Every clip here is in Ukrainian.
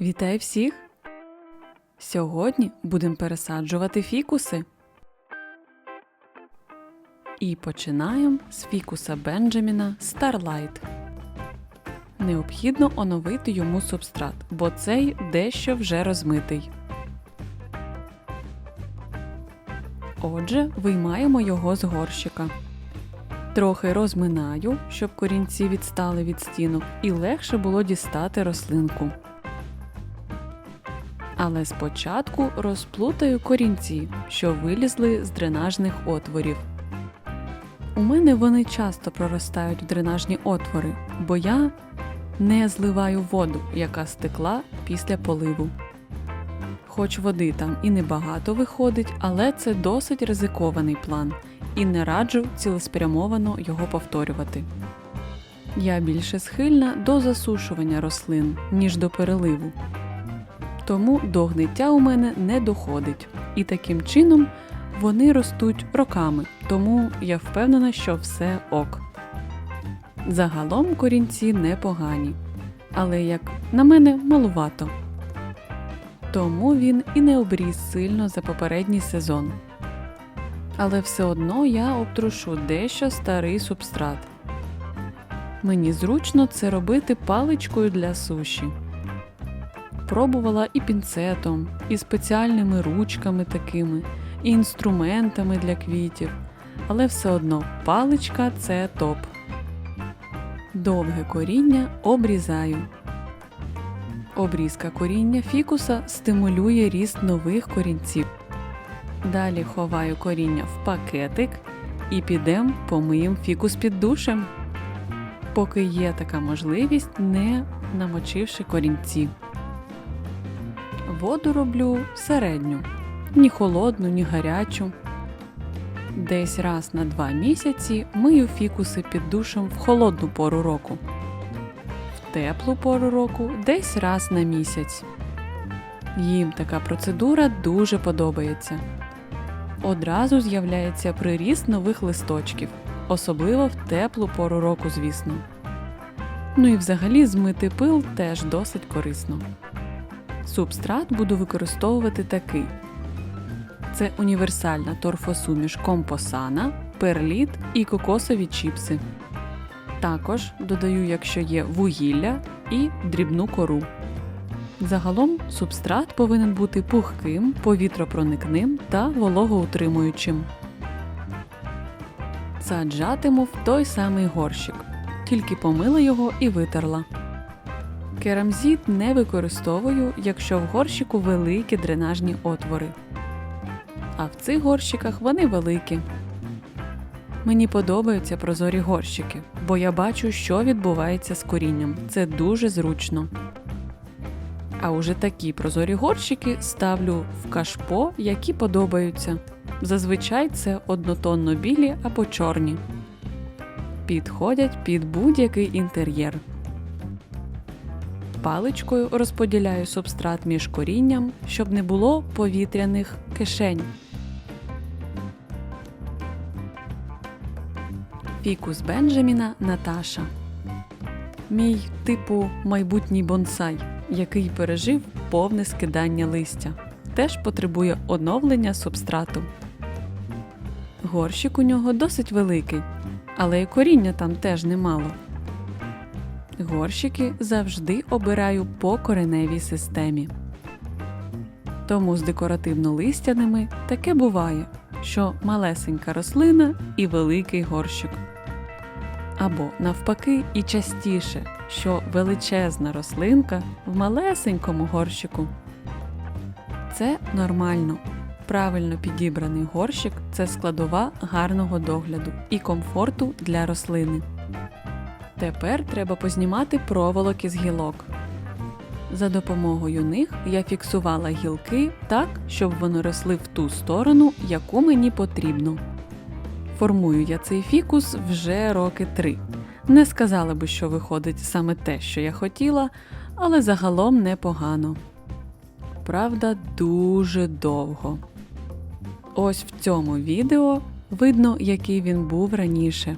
Вітаю всіх! Сьогодні будемо пересаджувати фікуси. І починаємо з фікуса Бенджаміна Starlight. Необхідно оновити йому субстрат, бо цей дещо вже розмитий. Отже, виймаємо його з горщика. Трохи розминаю, щоб корінці відстали від стінок, і легше було дістати рослинку. Але спочатку розплутаю корінці, що вилізли з дренажних отворів. У мене вони часто проростають в дренажні отвори, бо я не зливаю воду, яка стекла після поливу. Хоч води там і небагато виходить, але це досить ризикований план, і не раджу цілеспрямовано його повторювати. Я більше схильна до засушування рослин, ніж до переливу. Тому до гниття у мене не доходить, і таким чином вони ростуть роками, тому я впевнена, що все ок. Загалом корінці непогані, але як на мене малувато. Тому він і не обріс сильно за попередній сезон. Але все одно я обтрушу дещо старий субстрат. Мені зручно це робити паличкою для суші. Пробувала і пінцетом, і спеціальними ручками такими, і інструментами для квітів, але все одно паличка це топ. Довге коріння обрізаю. Обрізка коріння фікуса стимулює ріст нових корінців. Далі ховаю коріння в пакетик і підем помиємо фікус під душем, поки є така можливість, не намочивши корінці. Воду роблю середню, ні холодну, ні гарячу. Десь раз на два місяці мию фікуси під душем в холодну пору року, в теплу пору року десь раз на місяць. Їм така процедура дуже подобається. Одразу з'являється приріст нових листочків, особливо в теплу пору року, звісно. Ну і взагалі змити пил теж досить корисно. Субстрат буду використовувати такий: це універсальна торфосуміш компосана, перліт і кокосові чіпси. Також додаю, якщо є вугілля і дрібну кору. Загалом субстрат повинен бути пухким, повітропроникним та вологоутримуючим. Саджатиму в той самий горщик, тільки помила його і витерла. Керамзіт не використовую, якщо в горщику великі дренажні отвори. А в цих горщиках вони великі. Мені подобаються прозорі горщики, бо я бачу, що відбувається з корінням. Це дуже зручно. А уже такі прозорі горщики ставлю в кашпо, які подобаються. Зазвичай це однотонно білі або чорні. Підходять під будь-який інтер'єр. Паличкою розподіляю субстрат між корінням, щоб не було повітряних кишень. Фікус Бенджаміна Наташа. Мій типу майбутній бонсай, який пережив повне скидання листя. Теж потребує оновлення субстрату. Горщик у нього досить великий, але і коріння там теж немало. Горщики завжди обираю по кореневій системі. Тому з декоративно-листяними таке буває, що малесенька рослина і великий горщик. Або навпаки, і частіше, що величезна рослинка в малесенькому горщику. Це нормально. Правильно підібраний горщик це складова гарного догляду і комфорту для рослини. Тепер треба познімати проволоки з гілок. За допомогою них я фіксувала гілки так, щоб вони росли в ту сторону, яку мені потрібно. Формую я цей фікус вже роки три. Не сказала би, що виходить саме те, що я хотіла, але загалом непогано. Правда, дуже довго. Ось в цьому відео видно, який він був раніше.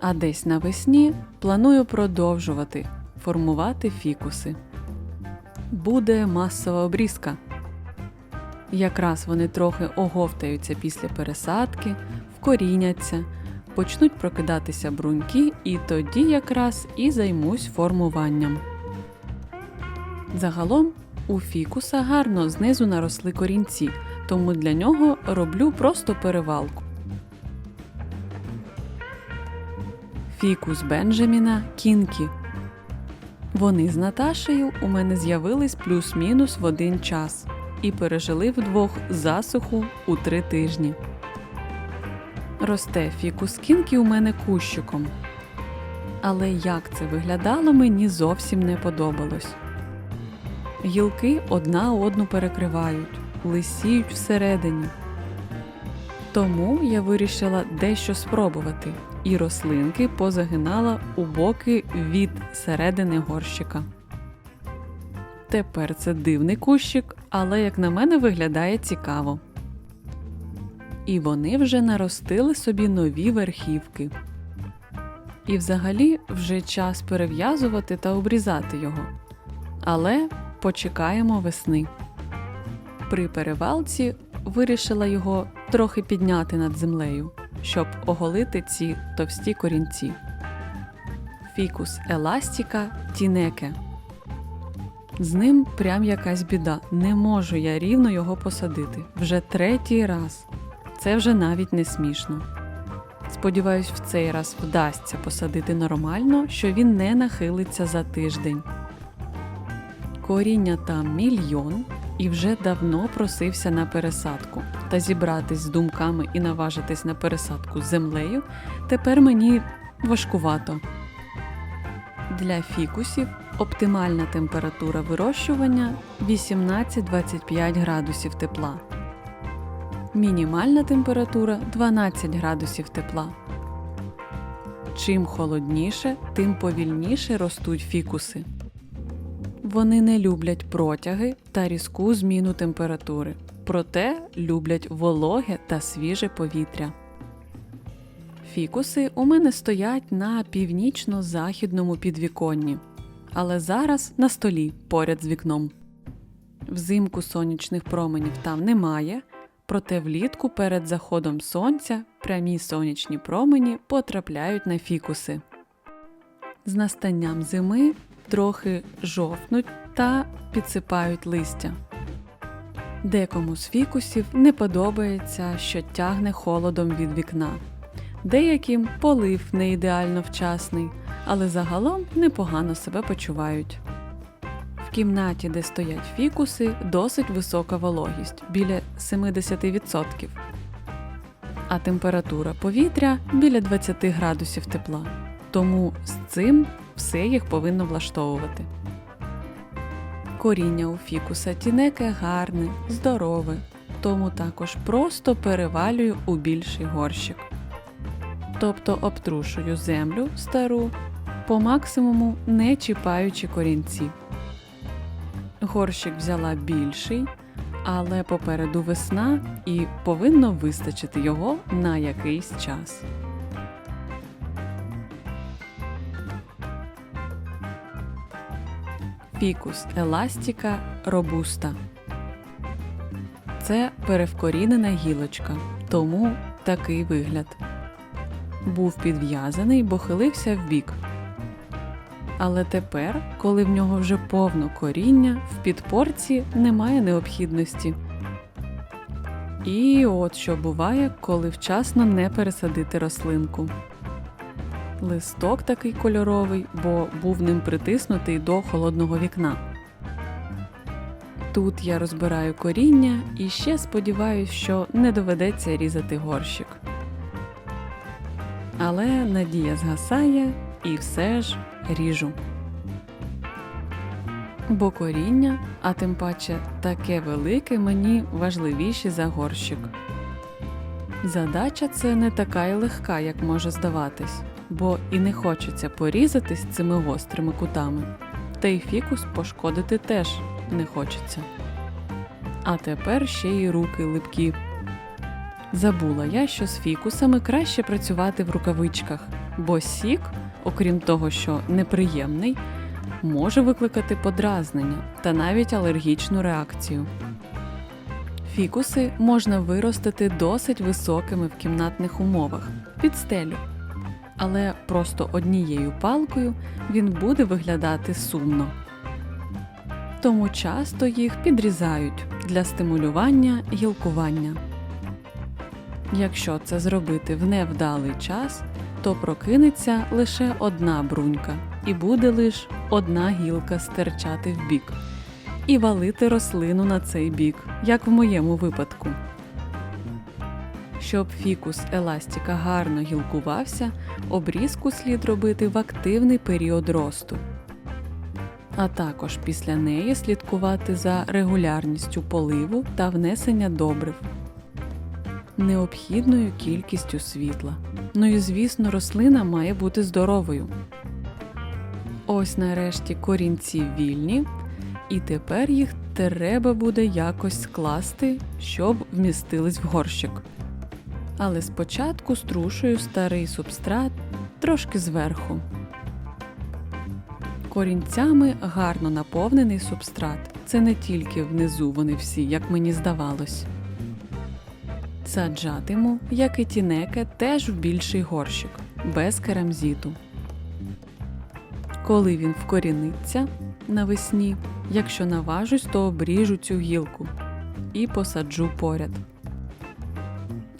А десь навесні планую продовжувати формувати фікуси. буде масова обрізка. Якраз вони трохи оговтаються після пересадки, вкоріняться, почнуть прокидатися бруньки, і тоді якраз і займусь формуванням. Загалом у фікуса гарно знизу наросли корінці, тому для нього роблю просто перевалку. Фікус Бенджаміна Кінкі. Вони з Наташею у мене з'явились плюс-мінус в один час і пережили вдвох засуху у три тижні. Росте фікус Кінкі у мене кущиком. Але як це виглядало, мені зовсім не подобалось. Гілки одна одну перекривають, лисіють всередині. Тому я вирішила дещо спробувати, і рослинки позагинала у боки від середини горщика. Тепер це дивний кущик, але, як на мене, виглядає цікаво. І вони вже наростили собі нові верхівки. І взагалі вже час перев'язувати та обрізати його. Але почекаємо весни. При перевалці вирішила його трохи підняти над землею, щоб оголити ці товсті корінці. Фікус еластіка тінеке. З ним прям якась біда. Не можу я рівно його посадити. Вже третій раз. Це вже навіть не смішно. Сподіваюсь, в цей раз вдасться посадити нормально, що він не нахилиться за тиждень. Коріння там мільйон і вже давно просився на пересадку. Та зібратись з думками і наважитись на пересадку з землею тепер мені важкувато. Для фікусів оптимальна температура вирощування 18-25 градусів тепла. Мінімальна температура 12 градусів тепла. Чим холодніше, тим повільніше ростуть фікуси. Вони не люблять протяги та різку зміну температури, проте люблять вологе та свіже повітря. Фікуси у мене стоять на північно-західному підвіконні, але зараз на столі поряд з вікном. Взимку сонячних променів там немає, проте влітку перед заходом сонця прямі сонячні промені потрапляють на фікуси. З настанням зими трохи жовтнуть та підсипають листя. Декому з фікусів не подобається, що тягне холодом від вікна. Деяким полив не ідеально вчасний, але загалом непогано себе почувають. В кімнаті, де стоять фікуси, досить висока вологість біля 70%, а температура повітря біля 20 градусів тепла. Тому з цим все їх повинно влаштовувати. Коріння у фікуса тінеке гарне, здорове, тому також просто перевалюю у більший горщик. Тобто обтрушую землю стару, по максимуму не чіпаючи корінці. Горщик взяла більший, але попереду весна і повинно вистачити його на якийсь час. Фікус еластіка робуста. Це перевкорінена гілочка, тому такий вигляд. Був підв'язаний, бо хилився вбік. Але тепер, коли в нього вже повно коріння, в підпорці немає необхідності. І от що буває, коли вчасно не пересадити рослинку. Листок такий кольоровий, бо був ним притиснутий до холодного вікна. Тут я розбираю коріння і ще сподіваюся, що не доведеться різати горщик. Але надія згасає і все ж ріжу. Бо коріння, а тим паче таке велике, мені важливіші за горщик. Задача це не така й легка, як може здаватись, бо і не хочеться порізатись цими гострими кутами, та й фікус пошкодити теж не хочеться. А тепер ще й руки липкі. Забула я, що з фікусами краще працювати в рукавичках, бо сік, окрім того, що неприємний, може викликати подразнення та навіть алергічну реакцію. Фікуси можна виростити досить високими в кімнатних умовах під стелю. Але просто однією палкою він буде виглядати сумно. Тому часто їх підрізають для стимулювання гілкування. Якщо це зробити в невдалий час, то прокинеться лише одна брунька, і буде лише одна гілка стирчати в бік і валити рослину на цей бік, як в моєму випадку. Щоб фікус еластика гарно гілкувався, обрізку слід робити в активний період росту. А також після неї слідкувати за регулярністю поливу та внесення добрив, необхідною кількістю світла. Ну і звісно, рослина має бути здоровою. Ось нарешті корінці вільні, і тепер їх треба буде якось скласти, щоб вмістились в горщик. Але спочатку струшую старий субстрат трошки зверху. Корінцями гарно наповнений субстрат. Це не тільки внизу вони всі, як мені здавалось. Саджатиму, як і тінеке, теж в більший горщик, без керамзіту. Коли він вкоріниться навесні, якщо наважусь, то обріжу цю гілку і посаджу поряд.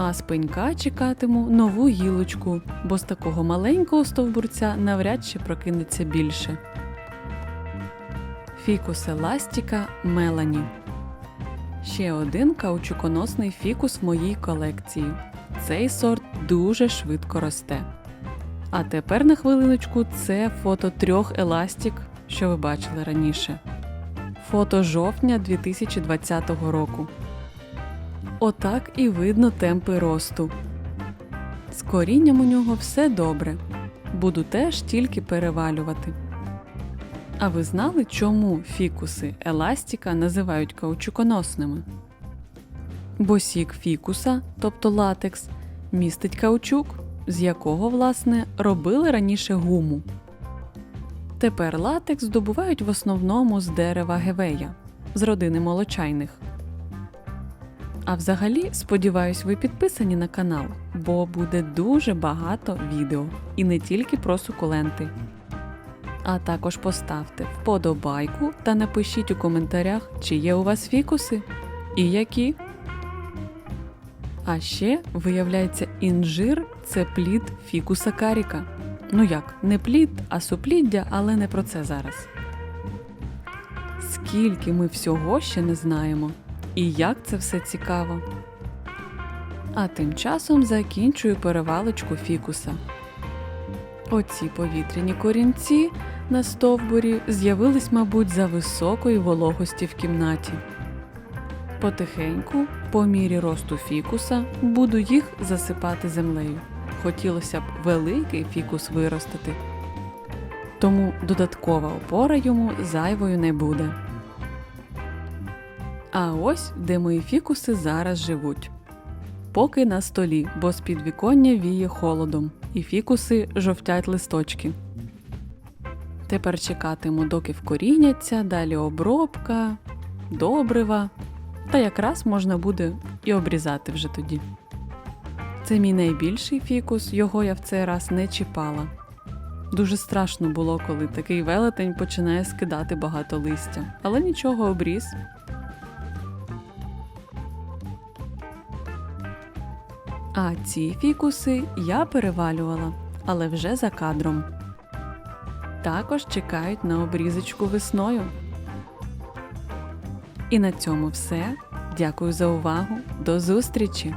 А з пенька чекатиму нову гілочку, бо з такого маленького стовбурця навряд чи прокинеться більше. Фікус еластіка Мелані. Ще один каучуконосний фікус в моїй колекції. Цей сорт дуже швидко росте. А тепер на хвилиночку це фото трьох еластік, що ви бачили раніше. Фото жовтня 2020 року. Отак і видно темпи росту. З корінням у нього все добре. Буду теж тільки перевалювати. А ви знали, чому фікуси еластіка називають каучуконосними? Бо сік фікуса, тобто латекс, містить каучук, з якого, власне, робили раніше гуму. Тепер латекс здобувають в основному з дерева гевея з родини молочайних. А взагалі, сподіваюсь, ви підписані на канал, бо буде дуже багато відео і не тільки про сукуленти. А також поставте вподобайку та напишіть у коментарях, чи є у вас фікуси і які. А ще, виявляється, інжир це плід фікуса каріка. Ну як, не плід, а супліддя, але не про це зараз. Скільки ми всього ще не знаємо, і як це все цікаво. А тим часом закінчую перевалочку фікуса. Оці повітряні корінці на стовбурі з'явились, мабуть, за високої вологості в кімнаті. Потихеньку, по мірі росту фікуса, буду їх засипати землею. Хотілося б великий фікус виростити, тому додаткова опора йому зайвою не буде. А ось де мої фікуси зараз живуть. Поки на столі, бо з підвіконня віє холодом, і фікуси жовтять листочки. Тепер чекатиму, доки вкоріняться, далі обробка, добрива, та якраз можна буде і обрізати вже тоді. Це мій найбільший фікус, його я в цей раз не чіпала. Дуже страшно було, коли такий велетень починає скидати багато листя, але нічого обріз. А ці фікуси я перевалювала, але вже за кадром. Також чекають на обрізочку весною. І на цьому все. Дякую за увагу. До зустрічі!